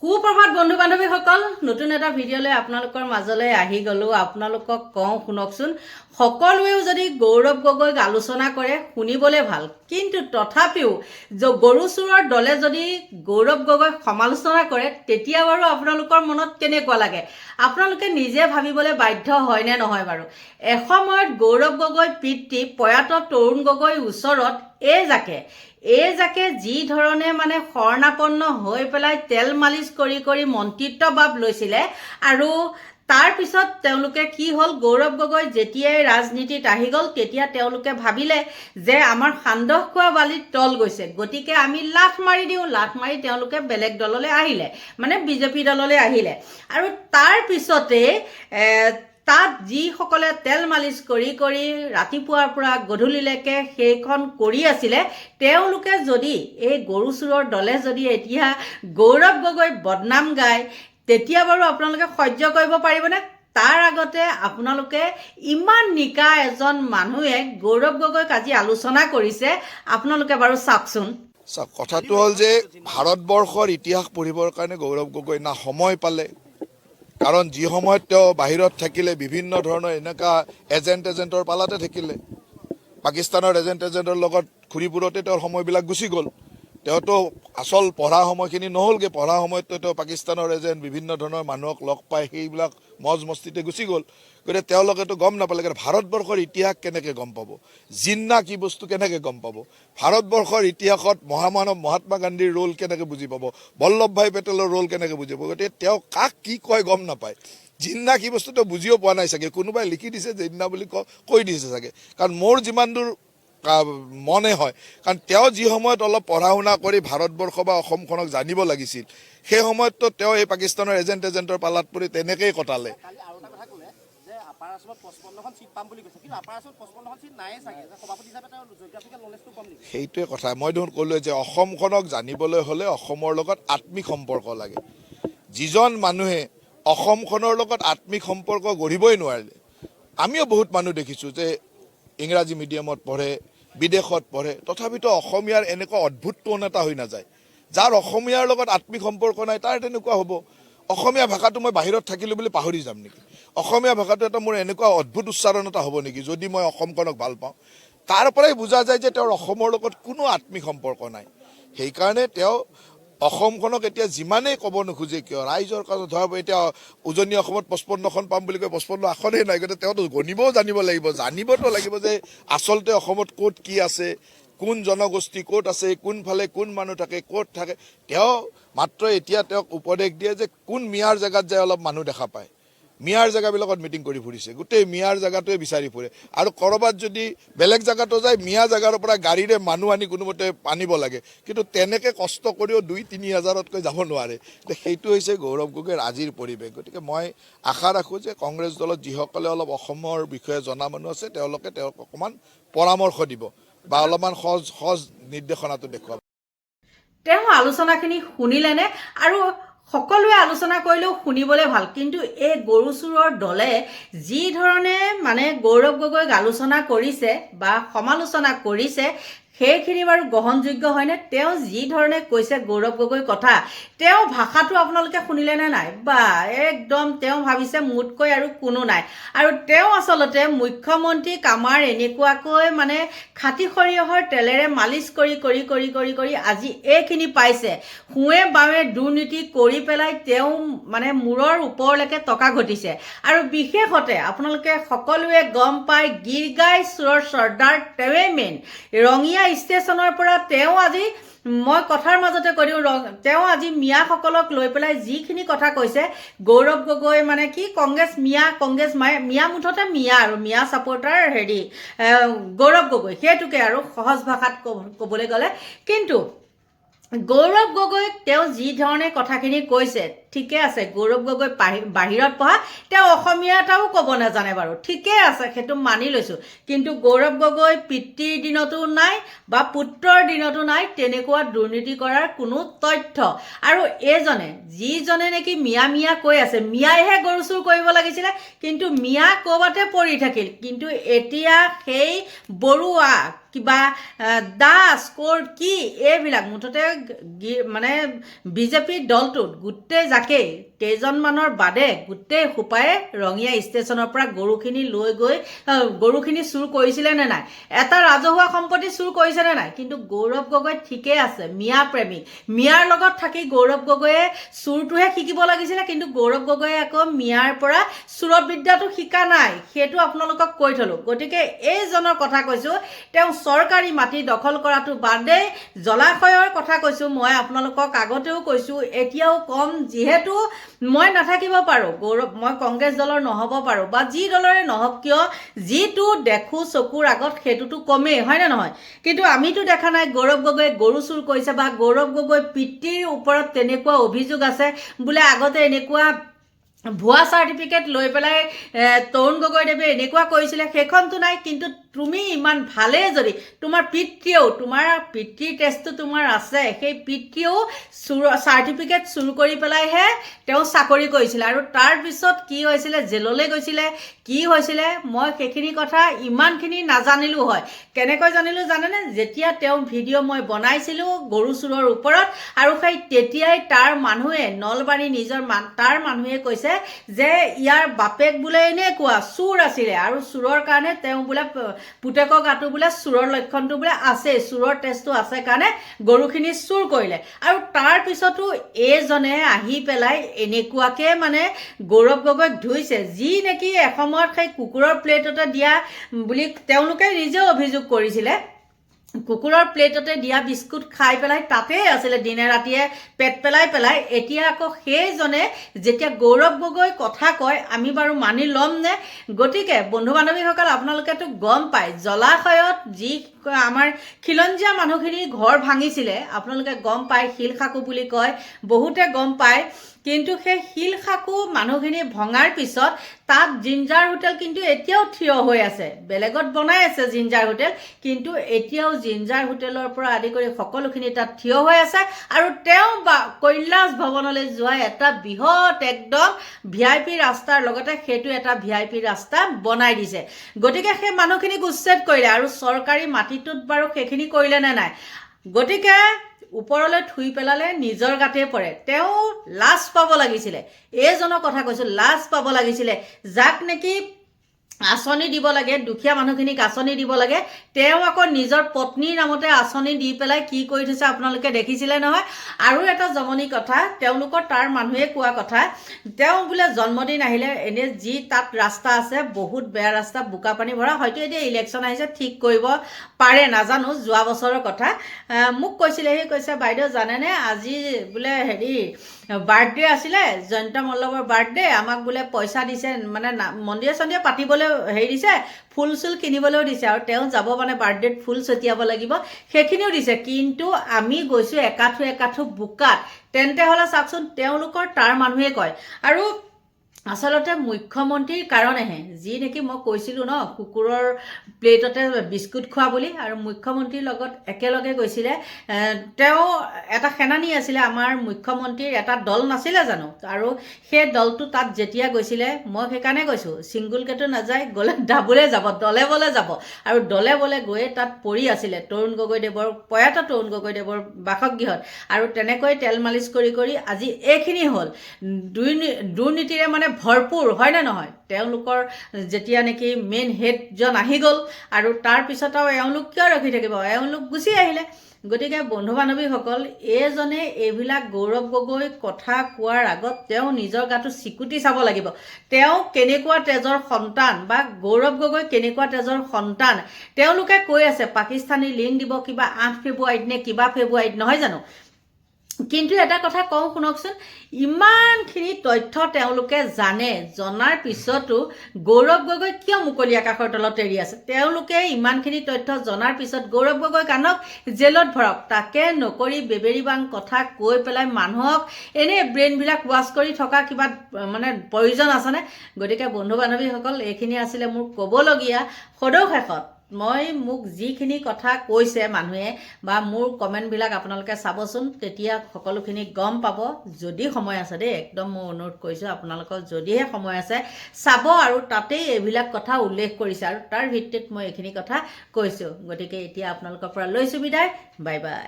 সুপ্ৰভাত বন্ধু বান্ধৱীসকল নতুন এটা ভিডিঅ'লৈ আপোনালোকৰ মাজলৈ আহি গ'লোঁ। আপোনালোকক কওঁ, শুনকচোন। সকলোৱেও যদি গৌৰৱ গগৈক আলোচনা কৰে, শুনিবলৈ ভালো। কিন্তু তথাপিও য- গৰু চোৰৰ দলে যদি গৌৰৱ গগৈক সমালোচনা কৰে, তেতিয়া বাৰু আপোনালোকৰ মনত কেনেকুৱা লাগে? আপোনালোকে নিজে ভাবিবলৈ বাধ্য হয়নে নহয় বাৰু? এসময়ত গৌৰৱ গগৈ পিতৃ, প্ৰয়াত তৰুণ গগৈৰ ওচৰত এই জাকে এই জাকে যি ধৰণে মানে শৰণাপন্ন হৈ পেলাই তেল মালিচ কৰি কৰি মন্ত্ৰিত্ব ভাৱ লৈছিলে আৰু তাৰ পিছত তেওঁলোকে কি হ'ল, গৌৰৱ গগৈ যেতিয়াই ৰাজনীতিত আহি গ'ল, তেতিয়া তেওঁলোকে ভাবিলে যে আমাৰ সান্দহ খোৱা বালিত তল গৈছে। গতিকে আমি লাঠ মাৰি দিওঁ লাঠ মাৰি তেওঁলোকে বেলেগ দললৈ আহিলে মানে বিজেপি দললৈ আহিলে। আৰু তাৰ পিছতে তাত যিসকলে তেল মালিচ কৰি কৰি ৰাতিপুৱাৰ পৰা গধূলিলৈকে সেইখন কৰি আছিলে, তেওঁলোকে যদি এই গৰু চোৰৰ দলে যদি এতিয়া গৌৰৱ গগৈ বদনাম গায়, তেতিয়া বাৰু আপোনালোকে সহ্য কৰিব পাৰিবনে? তাৰ আগতে আপোনালোকে ইমান নিকা এজন মানুহে গৌৰৱ গগৈক আজি আলোচনা কৰিছে। আপোনালোকে বাৰু চাওকচোন। চাওক, কথাটো হ'ল যে ভাৰতবৰ্ষৰ ইতিহাস পঢ়িবৰ কাৰণে গৌৰৱ গগৈ না সময় পালে। কাৰণ যি সময়ত তেওঁ বাহিৰত থাকিলে, বিভিন্ন ধৰণৰ এনেকুৱা এজেণ্ট এজেণ্টৰ পালাতে থাকিলে। পাকিস্তানৰ এজেণ্ট এজেণ্টৰ লগত ঘূৰি ফুৰোতে তেওঁৰ সময়বিলাক গুচি গ'ল। তেওঁতো আচল পঢ়া সময়খিনি নহ'লগৈ। পঢ়া সময়ততো তেওঁ পাকিস্তানৰ এজেণ্ট, বিভিন্ন ধৰণৰ মানুহক লগ পাই সেইবিলাক মজ মস্তিতে গুচি গ'ল। গতিকে তেওঁলোকেতো গম নাপালে কাৰণ ভাৰতবৰ্ষৰ ইতিহাস কেনেকৈ গম পাব? জিন্না কি বস্তু কেনেকৈ গম পাব? ভাৰতবৰ্ষৰ ইতিহাসত মহামানৱ মহাত্মা গান্ধীৰ ৰোল কেনেকৈ বুজি পাব? বল্লভ ভাই পেটেলৰ ৰোল কেনেকৈ বুজি পাব? গতিকে তেওঁ কাক কি কয় গম নাপায়। জিন্না কি বস্তু তেওঁ বুজিও পোৱা নাই চাগে। কোনোবাই লিখি দিছে জিন্না বুলি ক- দিছে চাগে। কাৰণ মোৰ যিমান দূৰ মনে হয়। কাৰণ তেওঁ যি সময়ত অলপ পঢ়া শুনা কৰি ভাৰতবৰ্ষ বা অসমখনক জানিব লাগিছিল সেই সময়ততো তেওঁ এই পাকিস্তানৰ এজেণ্ট এজেণ্টৰ পালাত পৰি তেনেকেই কটালে। সেইটোৱে কথা। মই দেখোন ক'লোৱে যে অসমখনক জানিবলৈ হ'লে অসমৰ লগত আত্মিক সম্পৰ্ক লাগে। যিজন মানুহে অসমখনৰ লগত আত্মিক সম্পৰ্ক গঢ়িবই নোৱাৰিলে। আমিও বহুত মানুহ দেখিছোঁ যে ইংৰাজী মিডিয়ামত পঢ়ে বিদেশত পঢ়ে। তথাপিতো অসমীয়াৰ এনেকুৱা অদ্ভুত টোন এটা হৈ নাযায়। যাৰ অসমীয়াৰ লগত আত্মিক সম্পৰ্ক নাই, তাৰ তেনেকুৱা হ'ব। অসমীয়া ভাষাটো মই বাহিৰত থাকিলোঁ বুলি পাহৰি যাম নেকি? অসমীয়া ভাষাটো এটা মোৰ এনেকুৱা অদ্ভুত উচ্চাৰণ এটা হ'ব নেকি, যদি মই অসমখনক ভালো পাওঁ? তাৰ পৰাই বুজা যায় যে তেওঁৰ অসমৰ লগত কোনো আত্মিক সম্পৰ্ক নাই। সেইকাৰণে তেওঁ অসমখনক এতিয়া যিমানেই ক'ব নোখোজে কিয়? ৰাইজৰ কাৰণে ধৰক এতিয়া উজনি অসমত পঁচপন্নখন পাম বুলি কয়, পঁচপন্ন আসনেই নাই, গতিকে তেওঁতো গণিবও জানিব লাগিব। জানিবতো লাগিব যে আচলতে অসমত ক'ত কি আছে, কোন জনগোষ্ঠী ক'ত আছে, কোনফালে কোন মানুহ থাকে, ক'ত থাকে। তেওঁ মাত্ৰ এতিয়া তেওঁক উপদেশ দিয়ে যে কোন মিয়াৰ জেগাত যায় অলপ মানুহ দেখা পায়। মিয়াৰ জেগাবিলাকত মিটিং কৰি ফুৰিছে। গোটেই মিয়াৰ জেগাটোৱে বিচাৰি ফুৰে। আৰু ক'ৰবাত যদি বেলেগ জেগাতো যায়, মিয়া জেগাৰ পৰা গাড়ীৰে মানুহ আনি কোনোমতে আনিব লাগে। কিন্তু তেনেকৈ কষ্ট কৰিও দুই, তিনি হাজাৰতকৈ যাব নোৱাৰে। সেইটো হৈছে গৌৰৱ গগৈৰ আজিৰ পৰিৱেশ। গতিকে মই আশা ৰাখোঁ যে কংগ্ৰেছ দলত যিসকলে অলপ অসমৰ বিষয়ে জনা মানুহ আছে, তেওঁলোকে তেওঁক অকণমান পৰামৰ্শ দিব বা অলপমান সহজ সহজ নিৰ্দেশনাটো দেখুৱাব। তেওঁ আলোচনাখিনি শুনিলেনে? আৰু সকলোৱে আলোচনা কৰিলেও শুনিবলৈ ভাল। কিন্তু এই গৰু চোৰৰ দলে যি ধৰণে মানে গৌৰৱ গগৈক আলোচনা কৰিছে বা সমালোচনা কৰিছে সেইখিনি বাৰু গ্ৰহণযোগ্য হয়নে? তেওঁ যি ধৰণে কৈছে গৌৰৱ গগৈৰ কথা তেওঁ ভাষাটো আপোনালোকে শুনিলেনে নাই? বা, একদম তেওঁ ভাবিছে মোতকৈ আৰু কোনো নাই। আৰু তেওঁ আচলতে মুখ্যমন্ত্ৰীক আমাৰ এনেকুৱাকৈ মানে খাটি সৰিয়হৰ তেলেৰে মালিচ কৰি কৰি কৰি কৰি কৰি আজি এইখিনি পাইছে। সোঁৱে বাৱে দুৰ্নীতি কৰি পেলাই তেওঁ মানে মূৰৰ ওপৰলৈকে টকা ঘটিছে। আৰু বিশেষতে আপোনালোকে সকলোৱে গম পায় গীৰগাই চোৰৰ চৰ্দাৰ তেওঁৱেই মেইন ৰঙিয়া ষ্টেচনৰ পৰা তেওঁ আজি মই কথাৰ মাজতে কৈ দিওঁ তেওঁ আজি মিয়াসকলক লৈ পেলাই যিখিনি কথা কৈছে গৌৰৱ গগৈ মানে কি কংগ্ৰেছ মিয়া কংগ্ৰেছ মায়ে মিয়া মুঠতে মিয়া আৰু মিয়া ছাপৰ্টাৰ হেৰি গৌৰৱ গগৈ সেইটোকে আৰু সহজ ভাষাত ক'ব- ক'বলৈ গ'লে। কিন্তু গৌৰৱ গগৈক তেওঁ যি ধৰণে কথাখিনি কৈছে ঠিকে আছে, গৌৰৱ গগৈ বাহিৰত পঢ়া, তেওঁ অসমীয়া এটাও ক'ব নাজানে বাৰু। ঠিকে আছে, সেইটো মানি লৈছোঁ। কিন্তু গৌৰৱ গগৈ পিতৃৰ দিনতো নাই বা পুত্ৰৰ দিনতো নাই, তেনেকুৱা দুৰ্নীতি কৰাৰ কোনো তথ্য। আৰু এইজনে, যিজনে নেকি মিয়া মিয়া কৈ আছে, মিয়াইহে গৰু চুৰ কৰিব লাগিছিলে, কিন্তু মিয়া ক'ৰবাতে পৰি থাকিল। কিন্তু এতিয়া সেই বৰুৱা কিবা দাস, ক'ৰ কি, এইবিলাক, মুঠতে মানে বিজেপিৰ দলটোত গোটেই জাকেই কেইজনমানৰ বাদে গোটেই সোপাই ৰঙিয়া ষ্টেচনৰ পৰা গৰুখিনি লৈ গৈ গৰুখিনি চুৰ কৰিছিলে নে নাই? এটা ৰাজহুৱা সম্পত্তি চুৰ কৰিছে নে নাই? কিন্তু গৌৰৱ গগৈ ঠিকেই আছে মিয়া প্ৰেমিক মিয়াৰ লগত থাকি গৌৰৱ গগৈয়ে চুৰটোহে শিকিব লাগিছিলে, কিন্তু গৌৰৱ গগৈয়ে আকৌ মিয়াৰ পৰা চুৰত বিদ্যাটো শিকা নাই। সেইটো আপোনালোকক কৈ থলোঁ। গতিকে এইজনৰ কথা কৈছোঁ, তেওঁ চৰকাৰী মাটি দখল কৰাটো বাদেই জলাশয়ৰ কথা কৈছোঁ। মই আপোনালোকক আগতেও কৈছোঁ, এতিয়াও কম যিহেতু মই নাথাকিব পাৰোঁ, গৌৰৱ, মই কংগ্ৰেছ দলৰ নহ'ব পাৰোঁ, বা যি দলৰে নহওক কিয়, যিটো দেখোঁ চকুৰ আগত সেইটোতো কমেই হয়নে নহয়? কিন্তু আমিতো দেখা নাই, গৌৰৱ গগৈয়ে গৰু চুৰ কৰিছে বা গৌৰৱ গগৈ পিতৃৰ ওপৰত তেনেকুৱা অভিযোগ আছে বোলে আগতে এনেকুৱা ভুৱা চাৰ্টিফিকেট লৈ পেলাই তৰুণ গগৈদেৱে এনেকুৱা কৰিছিলে, সেইখনতো নাই, কিন্তু তুমি ইমান ভালেই যদি, তোমাৰ পিতৃয়েও তোমাৰ পিতৃৰ টেষ্টটো তোমাৰ আছে। সেই পিতৃয়েও চুৰ চাৰ্টিফিকেট চুৰ কৰি পেলাইহে তেওঁ চাকৰি কৰিছিলে। আৰু তাৰপিছত কি হৈছিলে, জেললৈ গৈছিলে, কি হৈছিলে, মই সেইখিনি কথা ইমানখিনি নাজানিলোঁ হয়। কেনেকৈ জানিলোঁ জানেনে? যেতিয়া তেওঁ ভিডিঅ' মই বনাইছিলোঁ গৰু চুৰৰ ওপৰত, আৰু সেই তেতিয়াই তাৰ মানুহে, নলবাৰী নিজৰ তাৰ মানুহে কৈছে যে, ইয়াৰ বাপেক বোলে এনেকুৱা চোৰ আছিলে। আৰু চোৰৰ কাৰণে তেওঁ বোলে পুতেকৰ গাটো বোলে চোৰৰ লক্ষণটো বোলে আছে চোৰৰ টেষ্টটো আছে কাৰণে গৰুখিনি চুৰ কৰিলে। আৰু তাৰ পিছতো এইজনে আহি পেলাই এনেকুৱাকে মানে গৌৰৱ গগৈক ধুইছে যি নেকি এসময়ত সেই কুকুৰৰ প্লেটতে দিয়া বুলি তেওঁলোকে নিজেও অভিযোগ কৰিছিলে। কুকুৰৰ প্লেটতে দিয়া বিস্কুট খাই পেলাই তাতেই আছিলে, দিনে ৰাতিয়ে পেট পেলাই পেলাই। এতিয়া আকৌ সেইজনে যেতিয়া গৌৰৱ গগৈ কথা কয়, আমি বাৰু মানি ল'ম নে? গতিকে বন্ধু বান্ধৱীসকল আপোনালোকেতো গম পায়, জলাশয়ত যি আমাৰ খিলঞ্জীয়া মানুহখিনি ঘৰ ভাঙিছিলে। আপোনালোকে গম পায়, শিল সাকু বুলি কয়। বহুতে গম পায়। কিন্তু সেই শিল সাকু মানুহখিনি ভঙাৰ পিছত তাত জিঞ্জাৰ হোটেল কিন্তু এতিয়াও থিয় হৈ আছে। বেলেগত বনাই আছে জিঞ্জাৰ হোটেল, কিন্তু এতিয়াও জিঞ্জাৰ হোটেলৰ পৰা আদি কৰি সকলোখিনি তাত থিয় হৈ আছে আৰু তেওঁ বা কৈলাশ ভৱনলৈ যোৱা এটা বৃহৎ একদম ভি আই পি ৰাস্তাৰ লগতে সেইটো এটা ভি আই পি ৰাস্তা বনাই দিছে। গতিকে সেই মানুহখিনিক উচ্ছেদ কৰিলে আৰু চৰকাৰী মাটিটোত বাৰু সেইখিনি কৰিলেনে নাই? গতিকে ওপৰলৈ থুই পেলালে নিজৰ গাতেই পৰে। তেওঁ লাজ পাব লাগিছিলে। এইজনৰ কথা কৈছোঁ, লাজ পাব লাগিছিলে। যাক নেকি আঁচনি দিব লাগে দুখীয়া মানুহখিনিক আঁচনি দিব লাগে। তেওঁ আকৌ নিজৰ পত্নীৰ নামতে আঁচনি দি পেলাই কি কৰি থৈছে আপোনালোকে দেখিছিলে নহয়। আৰু এটা জমনি কথা তেওঁলোকৰ তাৰ মানুহে কোৱা কথা তেওঁ বোলে জন্মদিন আহিলে এনে যি তাত ৰাস্তা আছে বহুত বেয়া ৰাস্তা বোকা পানী ভৰা হয়তো এতিয়া ইলেকশ্যন আহিছে ঠিক কৰিব পাৰে নাজানো যোৱা বছৰৰ কথা। মোক কৈছিলে সি কৈছে বাইদেউ জানেনে আজি বোলে হেৰি বাৰ্থডে আছিলে জয়ন্ত মল্লবৰ বাৰ্থডে আমাক বোলে পইচা দিছে মানে মন্দিৰে চন্দিৰে পাতিবলৈ হেৰি দিছে, ফুল চুল কিনিবলৈও দিছে আৰু তেওঁ যাব মানে বাৰ্থডেত ফুল ছটিয়াব লাগিব, সেইখিনিও দিছে। কিন্তু আমি গৈছোঁ একাঠো একাঠো বোকাত। তেন্তে হ'লে চাওকচোন, তেওঁলোকৰ তাৰ মানুহে কয়। আৰু আচলতে মুখ্যমন্ত্ৰীৰ কাৰণেহে, যি নেকি মই কৈছিলোঁ ন, কুকুৰৰ প্লেটতে বিস্কুট খোৱা বুলি, আৰু মুখ্যমন্ত্ৰীৰ লগত একেলগে গৈছিলে। তেওঁ এটা সেনানী আছিলে, আমাৰ মুখ্যমন্ত্ৰীৰ এটা দল নাছিলে জানো? আৰু সেই দলটো তাত যেতিয়া গৈছিলে, মই সেইকাৰণে গৈছোঁ ছিংগুলকেতো নাযায়, গ'লে ডাবলে যাব, দলে বলে যাব। আৰু দলে বলে গৈয়ে তাত পৰি আছিলে, তৰুণ গগৈদেৱৰ প্ৰয়াত তৰুণ গগৈদেৱৰ বাসগৃহত। আৰু তেনেকৈ তেল মালিচ কৰি কৰি আজি এইখিনি হ'ল। দুৰ্নী- দুৰ্নীতিৰে মানে ভৰপূৰ হয়নে নহয়? তেওঁলোকৰ যেতিয়া নেকি মেইন হেডজন আহি গ'ল আৰু তাৰপিছত আৰু এওঁলোক কিয় ৰখি থাকিব? এওঁলোক গুচি আহিলে। গতিকে বন্ধু বান্ধৱীসকল এইজনে এইবিলাক গৌৰৱ গগৈ কথা কোৱাৰ আগত তেওঁ নিজৰ গাটো চিকুটি চাব লাগিব। তেওঁ কেনেকুৱা তেজৰ সন্তান বা গৌৰৱ গগৈ কেনেকুৱা তেজৰ সন্তান? তেওঁলোকে কৈ আছে পাকিস্তানী লিংক দিব কিবা আঠ ফেব্ৰুৱাৰীত নে কিবা ফেব্ৰুৱাৰীত নহয় জানো? কিন্তু এটা কথা কওঁ শুনকচোন ইমানখিনি তথ্য তেওঁলোকে জানে জনাৰ পিছতো গৌৰৱ গগৈ কিয় মুকলি আকাশৰ তলত এৰি আছে? তেওঁলোকে ইমানখিনি তথ্য জনাৰ পিছত গৌৰৱ গগৈক আনক জেলত ভৰাওক তাকে নকৰি বেবেৰী বাং কথা কৈ পেলাই মানুহক এনেই ব্ৰেইনবিলাক ৱাছ কৰি থকা কিবা মানে প্ৰয়োজন আছেনে? গতিকে বন্ধু বান্ধৱীসকল এইখিনি আছিলে মোৰ ক'বলগীয়া সদৌ শেষত। মই মোক যিখিনি কথা কৈছে মানুহে বা মোৰ কমেণ্টবিলাক আপোনালোকে চাবচোন তেতিয়া সকলোখিনি গম পাব। যদি সময় আছে দেই একদম মই অনুৰোধ কৰিছোঁ আপোনালোকৰ যদিহে সময় আছে চাব আৰু তাতেই এইবিলাক কথা উল্লেখ কৰিছে আৰু তাৰ ভিত্তিত মই এইখিনি কথা কৈছোঁ। গতিকে এতিয়া আপোনালোকৰ পৰা লৈছোঁ বিদায়। Bye bye.